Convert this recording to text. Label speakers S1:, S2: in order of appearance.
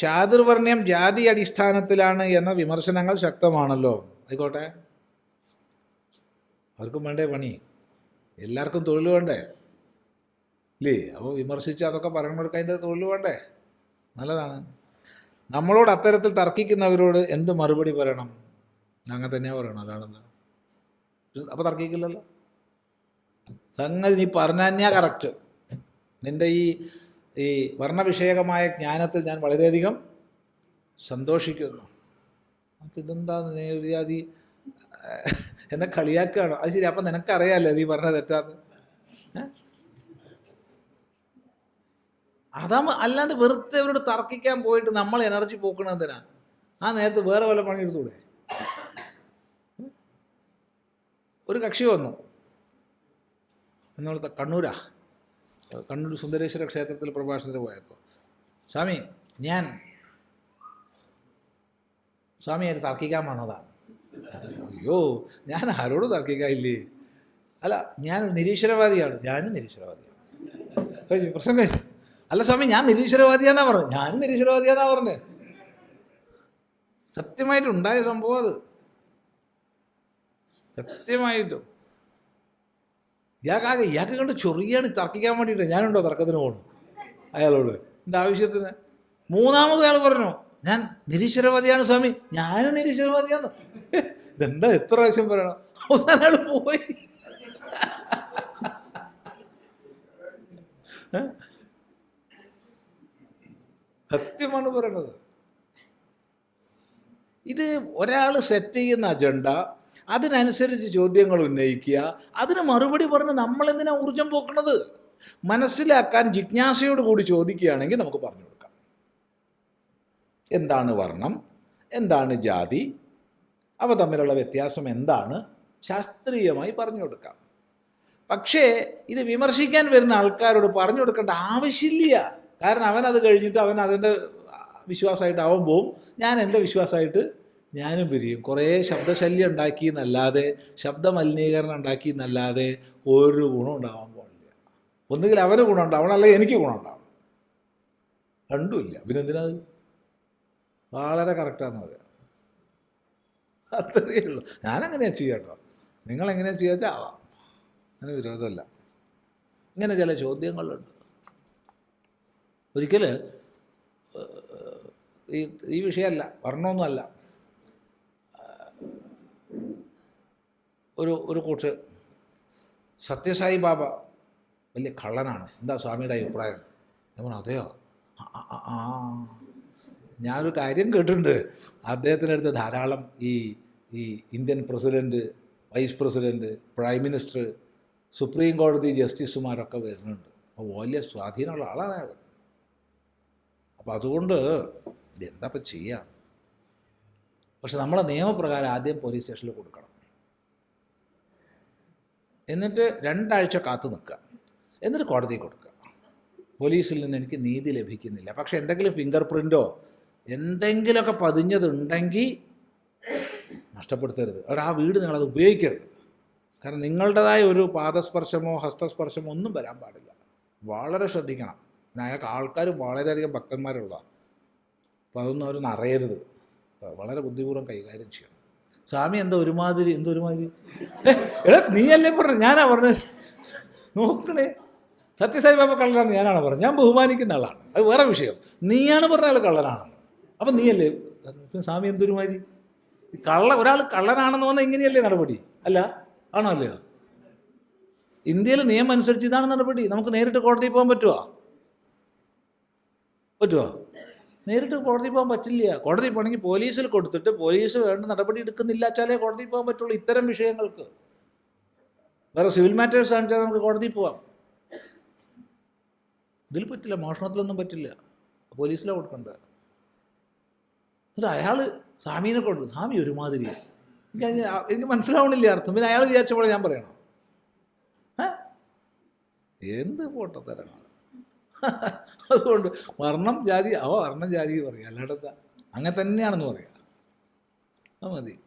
S1: ചാതുർവർണ്യം ജാതി അടിസ്ഥാനത്തിലാണ് എന്ന വിമർശനങ്ങൾ ശക്തമാണല്ലോ. ആയിക്കോട്ടെ. അവർക്കും വേണ്ടേ പണി. എല്ലാവർക്കും തൊഴിൽ വേണ്ടേ? ഇല്ലേ? അപ്പോൾ വിമർശിച്ച് അതൊക്കെ പറയണവർക്ക് അതിന്റെ തൊഴിൽ വേണ്ടേ? നല്ലതാണ്. നമ്മളോട് അത്തരത്തിൽ തർക്കിക്കുന്നവരോട് എന്ത് മറുപടി പറയണം? അങ്ങനെ തന്നെയാണ് പറയണം അതാണെന്ന് അപ്പോൾ തർക്കിക്കില്ലല്ലോ. സംഗതി നീ പറഞ്ഞാ കറക്റ്റ് നിന്റെ ഈ ഈ വർണവിഷയകമായ ജ്ഞാനത്തിൽ ഞാൻ വളരെയധികം സന്തോഷിക്കുന്നു. ഇതെന്താന്ന് ഇതെന്താ നീ ഒരു എന്നെ കളിയാക്കുകയാണോ? അത് ശരി അപ്പം നിനക്കറിയാമല്ലേ നീ പറഞ്ഞ തെറ്റാന്ന്? അതാ അല്ലാണ്ട് വെറുതെ അവരോട് തർക്കിക്കാൻ പോയിട്ട് നമ്മൾ എനർജി പോക്കണെന്തിനാ ആ നേരത്തെ വേറെ വല്ല പണിയെടുത്തൂടെ? ഒരു കക്ഷി വന്നു. എന്നുള്ള കണ്ണൂരാ. കണ്ണൂർ സുന്ദരേശ്വര ക്ഷേത്രത്തിൽ പ്രഭാഷണത്തിന് പോയപ്പോൾ സ്വാമി ഞാൻ സ്വാമി സ്വാമിയായിട്ട് തർക്കിക്കാൻ വന്നതാണ്. അയ്യോ ഞാൻ ആരോട് തർക്കിക്കാനില്ലേ? അല്ല ഞാൻ നിരീശ്വരവാദിയാണ്. ഞാനും നിരീശ്വരവാദിയാണ്. പ്രശ്നം കഴിച്ചു അല്ല സ്വാമി ഞാൻ നിരീശ്വരവാദിയാന്നാ പറഞ്ഞത് ഞാനും നിരീശ്വരവാദിയാന്നാ പറഞ്ഞത് സത്യമായിട്ടുണ്ടായ സംഭവം അത്. സത്യമായിട്ടും. ഇയാൾക്കാകെ ഇയാൾക്ക് കണ്ട് ചൊറിയാണ് തർക്കിക്കാൻ വേണ്ടിയിട്ട്. ഞാനുണ്ടോ തർക്കത്തിന് പോകണം അയാളോട്. എന്റെ ആവശ്യത്തിന്? മൂന്നാമത് അയാൾ പറഞ്ഞു ഞാൻ നിരീശ്വരവാദിയാണ് സ്വാമി. ഞാനും നിരീശ്വരവാദിയാണ്. ഇതെന്താ എത്ര പ്രാവശ്യം പറയണം? അവസാനം പോയി? സത്യമാണ് പറയണത്. ഇത് ഒരാൾ സെറ്റ് ചെയ്യുന്ന അജണ്ട അതിനനുസരിച്ച് ചോദ്യങ്ങൾ ഉന്നയിക്കുക. അതിന് മറുപടി പറഞ്ഞ് നമ്മളെന്തിനാ ഊർജം പോക്കണത് മനസ്സിലാക്കാൻ ജിജ്ഞാസയോട് കൂടി ചോദിക്കുകയാണെങ്കിൽ നമുക്ക് പറഞ്ഞു കൊടുക്കാം. എന്താണ് വർണം? എന്താണ് ജാതി? അവ തമ്മിലുള്ള വ്യത്യാസം എന്താണ്? ശാസ്ത്രീയമായി പറഞ്ഞു കൊടുക്കാം. പക്ഷേ ഇത് വിമർശിക്കാൻ വരുന്ന ആൾക്കാരോട് പറഞ്ഞു കൊടുക്കേണ്ട ആവശ്യമില്ല. കാരണം അവൻ അത് കഴിഞ്ഞിട്ട് അവൻ അതിന്റെ വിശ്വാസമായിട്ട് അവൻ പോവും. ഞാൻ എന്റെ വിശ്വാസമായിട്ട് ഞാനും പിരിയും. കുറേ ശബ്ദശല്യം ഉണ്ടാക്കി എന്നല്ലാതെ ശബ്ദ മലിനീകരണം ഉണ്ടാക്കി എന്നല്ലാതെ ഒരു ഗുണം ഉണ്ടാവാൻ പോകില്ല ഒന്നുകിൽ അവന് ഗുണം ഉണ്ടാവണം അല്ലെങ്കിൽ എനിക്ക് ഗുണം ഉണ്ടാവണം രണ്ടുമില്ല. പിന്നെ എന്തിനാ വളരെ കറക്റ്റാന്ന് പറയാം. അത്രയേ ഉള്ളൂ. ഞാനങ്ങനെയാണ് ചെയ്യുക കേട്ടോ. നിങ്ങളെങ്ങനെയാ ചെയ്യാച്ചാൽ ആവാം അങ്ങനെ വിരോധമല്ല. ഇങ്ങനെ ചില ചോദ്യങ്ങളുണ്ട്. ഒരിക്കൽ ഈ ഈ വിഷയമല്ല. വർണമൊന്നുമല്ല. ഒരു ഒരു കൂട്ട് സത്യസായി ബാബ വലിയ കള്ളനാണ്. എന്താ സ്വാമിയുടെ അഭിപ്രായം? ഞാൻ പറഞ്ഞു അതെയോ? ആ, ഞാനൊരു കാര്യം കേട്ടിട്ടുണ്ട്. അദ്ദേഹത്തിന്റെ അടുത്ത് ധാരാളം ഈ ഈ Indian president vice president prime minister supreme കോടതി ജസ്റ്റിസുമാരൊക്കെ വരുന്നുണ്ട്. അപ്പോൾ വലിയ സ്വാധീനമുള്ള ആളാണ് അയാൾ. അപ്പോൾ അതുകൊണ്ട് എന്താ ഇപ്പം ചെയ്യുക പക്ഷെ നമ്മളെ നിയമപ്രകാരം ആദ്യം പോലീസ് സ്റ്റേഷനിൽ കൊടുക്കണം. എന്നിട്ട് രണ്ടാഴ്ച കാത്തു നിൽക്കുക. എന്നിട്ട് കോടതി കൊടുക്കുക. പോലീസിൽ നിന്ന് എനിക്ക് നീതി ലഭിക്കുന്നില്ല. പക്ഷെ എന്തെങ്കിലും ഫിംഗർ പ്രിന്റോ എന്തെങ്കിലുമൊക്കെ പതിഞ്ഞതുണ്ടെങ്കിൽ നഷ്ടപ്പെടുത്തരുത്. അവർ ആ വീട് നിങ്ങളത് ഉപയോഗിക്കരുത്. കാരണം നിങ്ങളുടേതായ ഒരു പാദസ്പർശമോ ഹസ്തസ്പർശമോ ഒന്നും വരാൻ പാടില്ല. വളരെ ശ്രദ്ധിക്കണം. അയാൾക്ക് ആൾക്കാർ വളരെയധികം ഭക്തന്മാരുള്ളതാണ്. അപ്പോൾ അതൊന്നും അവർ അറിയരുത് വളരെ ബുദ്ധിപൂർവം കൈകാര്യം ചെയ്യണം. സ്വാമി എന്താ ഒരുമാതിരി എന്താ ഒരുമാതിരി. എടാ നീയല്ലേ പറഞ്ഞു? ഞാനാ പറഞ്ഞത് നോക്കണേ. സത്യസായി ബാബ കള്ളനാണ് ഞാനാണ് പറഞ്ഞത് ഞാൻ ബഹുമാനിക്കുന്ന ആളാണ്. അത് വേറെ വിഷയം. നീയാണ് പറഞ്ഞ ആൾ കള്ളനാണെന്ന്. അപ്പം നീയല്ലേ? സ്വാമി എന്തൊരുമാതിരി കള്ള ഒരാൾ കള്ളനാണെന്ന് പറഞ്ഞാൽ ഇങ്ങനെയല്ലേ നടപടി? അല്ല ആണോ അല്ലയോ? ഇന്ത്യയിൽ നിയമം അനുസരിച്ച് ഇതാണ് നടപടി. നമുക്ക് നേരിട്ട് കോടതിയിൽ പോകാൻ പറ്റുമോ പറ്റുമോ നേരിട്ട് കോടതി പോകാൻ പറ്റില്ല. കോടതി പോകണമെങ്കിൽ പോലീസിൽ കൊടുത്തിട്ട് പോലീസ് വേണ്ട നടപടി എടുക്കുന്നില്ല വെച്ചാലേ കോടതി പോകാൻ പറ്റുള്ളൂ ഇത്തരം വിഷയങ്ങൾക്ക്. വേറെ സിവിൽ മാറ്റേഴ്സ് കാണിച്ചാൽ നമുക്ക് കോടതി പോവാം. ഇതിൽ പറ്റില്ല മോഷണത്തിലൊന്നും പറ്റില്ല. പോലീസിലാണ് കൊടുക്കേണ്ടത് എന്നിട്ട് അയാൾ സ്വാമീനെ കൊണ്ട് സ്വാമി ഒരുമാതിരി. എനിക്ക് എനിക്ക് മനസ്സിലാവണില്ല അർത്ഥം. പിന്നെ അയാൾ വിചാരിച്ച പോലെ ഞാൻ പറയണം. എന്ത് പൊട്ടത്തരമാണ് അതുകൊണ്ട് വർണം ജാതി അവ വർണം ജാതി പറയാം. അല്ലാണ്ടെന്താ അങ്ങനെ തന്നെയാണെന്ന് പറയാം. അത് മതി.